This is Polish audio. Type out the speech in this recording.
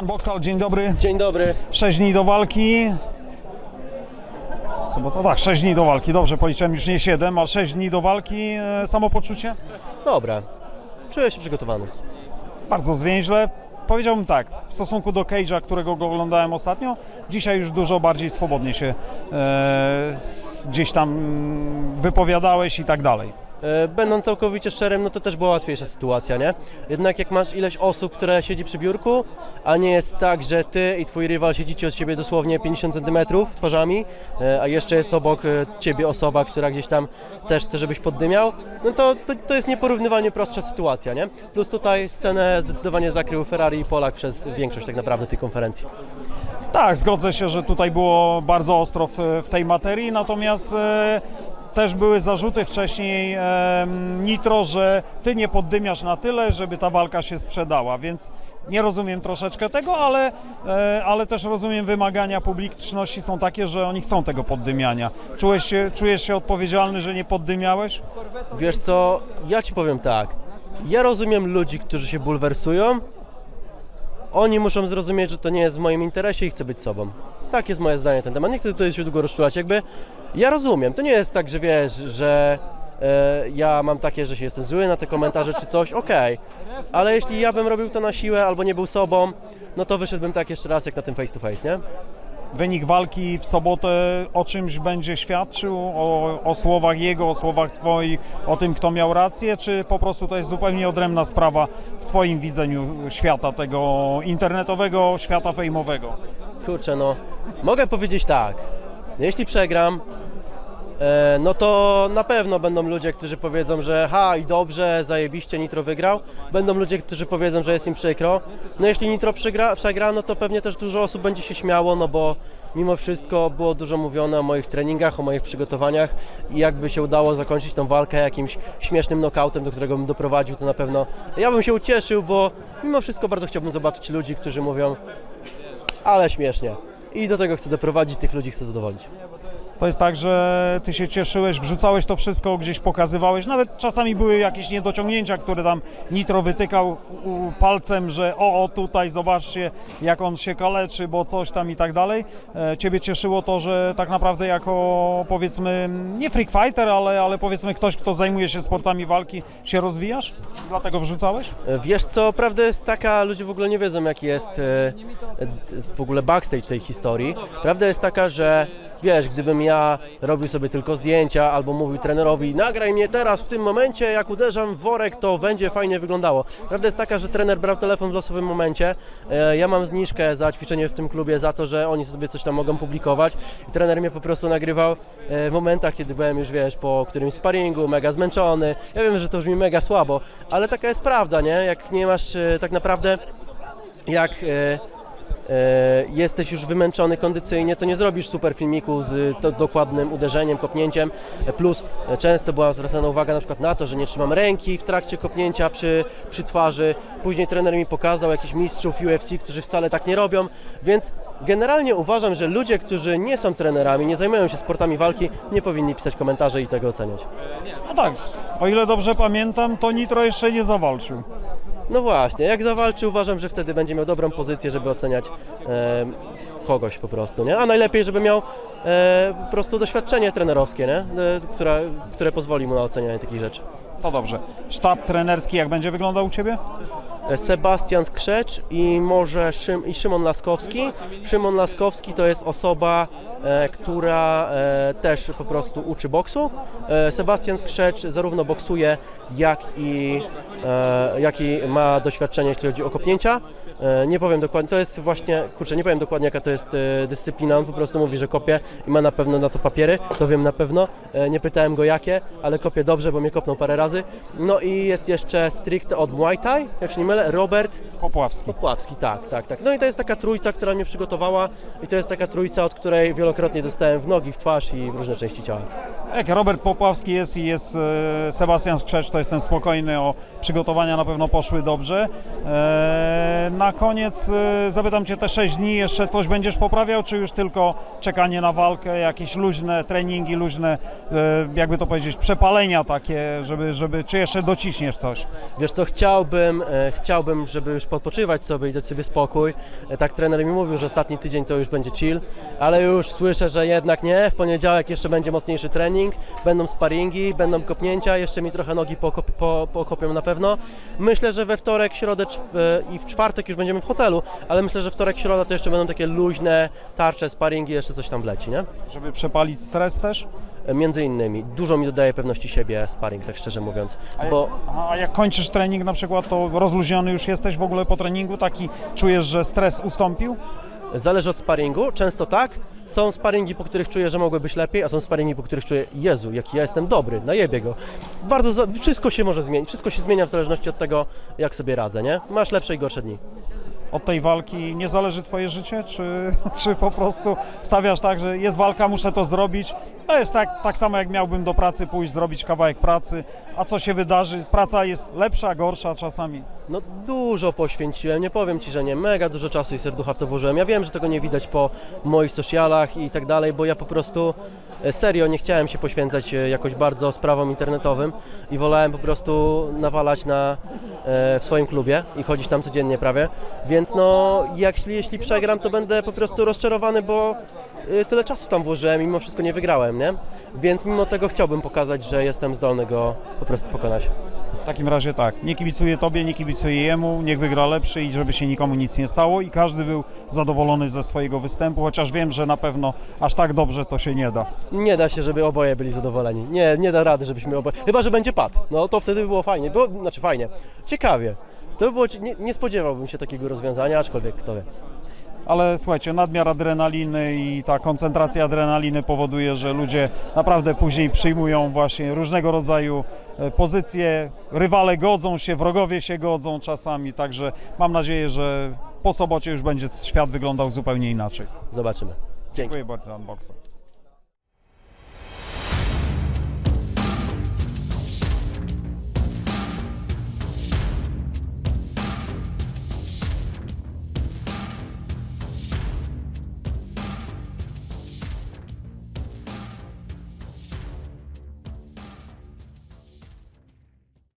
Pan Boksal, dzień dobry. Dzień dobry. 6 dni do walki. Sobota, tak, 6 dni do walki. Dobrze, policzyłem już nie 7, ale 6 dni do walki. E, Samopoczucie? Dobra. Czuję się przygotowany. Bardzo zwięźle. Powiedziałbym tak, w stosunku do Cage'a, którego go oglądałem ostatnio, dzisiaj już dużo bardziej swobodnie się e, s- gdzieś tam mm, wypowiadałeś i tak dalej. E, Będąc całkowicie szczerym, no to też była łatwiejsza sytuacja, nie? Jednak jak masz ileś osób, które siedzi przy biurku, a nie jest tak, że ty i twój rywal siedzicie od siebie dosłownie 50 cm twarzami, e, a jeszcze jest obok e, ciebie osoba, która gdzieś tam też chce, żebyś poddymiał, no to, to, to jest nieporównywalnie prostsza sytuacja, nie? Plus tutaj scenę zdecydowanie zakrył Ferrari i Polak przez większość tak naprawdę tej konferencji. Tak, zgodzę się, że tutaj było bardzo ostro w, w tej materii, natomiast też były zarzuty wcześniej e, Nitro, że ty nie poddymiasz na tyle, żeby ta walka się sprzedała, więc nie rozumiem troszeczkę tego, ale, e, ale też rozumiem wymagania publiczności są takie, że oni chcą tego poddymiania. Czułeś się, czujesz się odpowiedzialny, że nie poddymiałeś? Wiesz co, ja ci powiem tak. Ja rozumiem ludzi, którzy się bulwersują. Oni muszą zrozumieć, że to nie jest w moim interesie i chcę być sobą. Tak jest moje zdanie na ten temat. Nie chcę tutaj się długo rozczulać. Jakby ja rozumiem. To nie jest tak, że wiesz, że e, ja mam takie, że się jestem zły na te komentarze czy coś. Okej. Ale jeśli ja bym robił to na siłę albo nie był sobą, no to wyszedłbym tak jeszcze raz jak na tym face to face, nie? Wynik walki w sobotę o czymś będzie świadczył, o, o słowach jego, o słowach twoich, o tym, kto miał rację, czy po prostu to jest zupełnie odrębna sprawa w twoim widzeniu świata tego internetowego, świata fejmowego? Kurczę, no. Mogę powiedzieć tak. Jeśli przegram, e, no to na pewno będą ludzie, którzy powiedzą, że ha i dobrze, zajebiście Nitro wygrał. Będą ludzie, którzy powiedzą, że jest im przykro. No jeśli Nitro przegra, przegra, no to pewnie też dużo osób będzie się śmiało, no bo mimo wszystko było dużo mówione o moich treningach, o moich przygotowaniach i jakby się udało zakończyć tą walkę jakimś śmiesznym knockoutem, do którego bym doprowadził, to na pewno ja bym się ucieszył, bo mimo wszystko bardzo chciałbym zobaczyć ludzi, którzy mówią ale śmiesznie. I do tego chcę doprowadzić, tych ludzi chcę zadowolić. To jest tak, że ty się cieszyłeś, wrzucałeś to wszystko, gdzieś pokazywałeś, nawet czasami były jakieś niedociągnięcia, które tam Nitro wytykał palcem, że o, o tutaj zobaczcie jak on się kaleczy, bo coś tam i tak dalej. E, Ciebie cieszyło to, że tak naprawdę jako powiedzmy, nie freak fighter, ale, ale powiedzmy ktoś, kto zajmuje się sportami walki, się rozwijasz? Dlatego wrzucałeś? E, Wiesz co, prawda jest taka, ludzie w ogóle nie wiedzą jaki jest e, w ogóle backstage tej historii. Prawda jest taka, że wiesz, gdybym ja robił sobie tylko zdjęcia albo mówił trenerowi nagraj mnie teraz w tym momencie, jak uderzam w worek, to będzie fajnie wyglądało. Prawda jest taka, że trener brał telefon w losowym momencie. E, Ja mam zniżkę za ćwiczenie w tym klubie za to, że oni sobie coś tam mogą publikować i trener mnie po prostu nagrywał e, w momentach, kiedy byłem już, wiesz, po którymś sparingu, mega zmęczony. Ja wiem, że to brzmi mega słabo, ale taka jest prawda, nie? Jak nie masz e, tak naprawdę, jak jesteś już wymęczony kondycyjnie, to nie zrobisz super filmiku z to, dokładnym uderzeniem, kopnięciem. E, Plus e, często była zwracana uwaga na przykład na to, że nie trzymam ręki w trakcie kopnięcia przy, przy twarzy. Później trener mi pokazał jakichś mistrzów UFC, którzy wcale tak nie robią, więc generalnie uważam, że ludzie, którzy nie są trenerami, nie zajmują się sportami walki, nie powinni pisać komentarzy i tego oceniać. No tak, o ile dobrze pamiętam, to Nitro jeszcze nie zawalczył. No właśnie, jak zawalczy, uważam, że wtedy będzie miał dobrą pozycję, żeby oceniać em, kogoś po prostu, nie? A najlepiej, żeby miał e, po prostu doświadczenie trenerowskie, nie? E, które, które pozwoli mu na ocenianie takich rzeczy. To dobrze. Sztab trenerski jak będzie wyglądał u Ciebie? Sebastian Skrzecz i może Szym, i Szymon Laskowski. Szymon Laskowski to jest osoba, e, która e, też po prostu uczy boksu. E, Sebastian Skrzecz zarówno boksuje, jak i, e, jak i ma doświadczenie, jeśli chodzi o kopnięcia. E, Nie powiem dokładnie, to jest właśnie, kurczę, nie powiem dokładnie jaka to jest e, dyscyplina, on po prostu mówi, że kopie i ma na pewno na to papiery, to wiem na pewno. E, Nie pytałem go jakie, ale kopie dobrze, bo mnie kopnął parę razy. No i jest jeszcze stricte od Muay Thai, jak się nie mylę, Robert Popławski. Popławski, tak, tak, tak. No i to jest taka trójca, która mnie przygotowała i to jest taka trójca, od której wielokrotnie dostałem w nogi, w twarz i w różne części ciała. Jak Robert Popławski jest i jest e, Sebastian Skrzecz, to jestem spokojny, o przygotowania na pewno poszły dobrze. E, Na koniec e, zapytam Cię te 6 dni, jeszcze coś będziesz poprawiał, czy już tylko czekanie na walkę, jakieś luźne treningi, luźne, jakby to powiedzieć, przepalenia takie, żeby, żeby czy jeszcze dociśniesz coś? Wiesz co, chciałbym, e, chciałbym, żeby już podpoczywać sobie i dać sobie spokój. Tak trener mi mówił, że ostatni tydzień to już będzie chill, ale już słyszę, że jednak nie. W poniedziałek jeszcze będzie mocniejszy trening, będą sparingi, będą kopnięcia, jeszcze mi trochę nogi po, pokopią na pewno. Myślę, że we wtorek, środę e, i w czwartek już będziemy w hotelu, ale myślę, że wtorek, środa to jeszcze będą takie luźne tarcze, sparingi, jeszcze coś tam wleci, nie? Żeby przepalić stres też? Między innymi, dużo mi dodaje pewności siebie sparring, tak szczerze mówiąc, bo A jak kończysz trening na przykład, to rozluźniony już jesteś w ogóle po treningu? Taki czujesz, że stres ustąpił? Zależy od sparingu, często tak. Są sparingi, po których czuję, że mogły być lepiej, a są sparingi, po których czuję, Jezu, jaki ja jestem dobry, najebie go. Bardzo, wszystko się może zmienić, wszystko się zmienia w zależności od tego, jak sobie radzę, nie? Masz lepsze i gorsze dni. Od tej walki nie zależy Twoje życie, czy, czy po prostu stawiasz tak, że jest walka, muszę to zrobić? To jest tak, tak samo jak miałbym do pracy pójść, zrobić kawałek pracy, a co się wydarzy? Praca jest lepsza, gorsza czasami. No dużo poświęciłem, nie powiem Ci, że nie, mega dużo czasu i serducha w to włożyłem. Ja wiem, że tego nie widać po moich socialach i tak dalej, bo ja po prostu e, serio nie chciałem się poświęcać e, jakoś bardzo sprawom internetowym i wolałem po prostu nawalać na, e, w swoim klubie i chodzić tam codziennie prawie, więc no jak, jeśli przegram, to będę po prostu rozczarowany, bo e, tyle czasu tam włożyłem i mimo wszystko nie wygrałem, nie? Więc mimo tego chciałbym pokazać, że jestem zdolny go po prostu pokonać. W takim razie tak, nie kibicuję Tobie, nie kibicuję jemu, niech wygra lepszy i żeby się nikomu nic nie stało i każdy był zadowolony ze swojego występu, chociaż wiem, że na pewno aż tak dobrze to się nie da. Nie da się, żeby oboje byli zadowoleni. Nie, nie da rady, żebyśmy oboje. Chyba, że będzie pad. No to wtedy by było fajnie. Było, znaczy fajnie. Ciekawie. To by było, nie, nie spodziewałbym się takiego rozwiązania, aczkolwiek kto wie. Ale słuchajcie, nadmiar adrenaliny i ta koncentracja adrenaliny powoduje, że ludzie naprawdę później przyjmują właśnie różnego rodzaju e, pozycje. Rywale godzą się, wrogowie się godzą czasami, także mam nadzieję, że po sobocie już będzie świat wyglądał zupełnie inaczej. Zobaczymy. Dzięki. Dziękuję bardzo, Unboxa.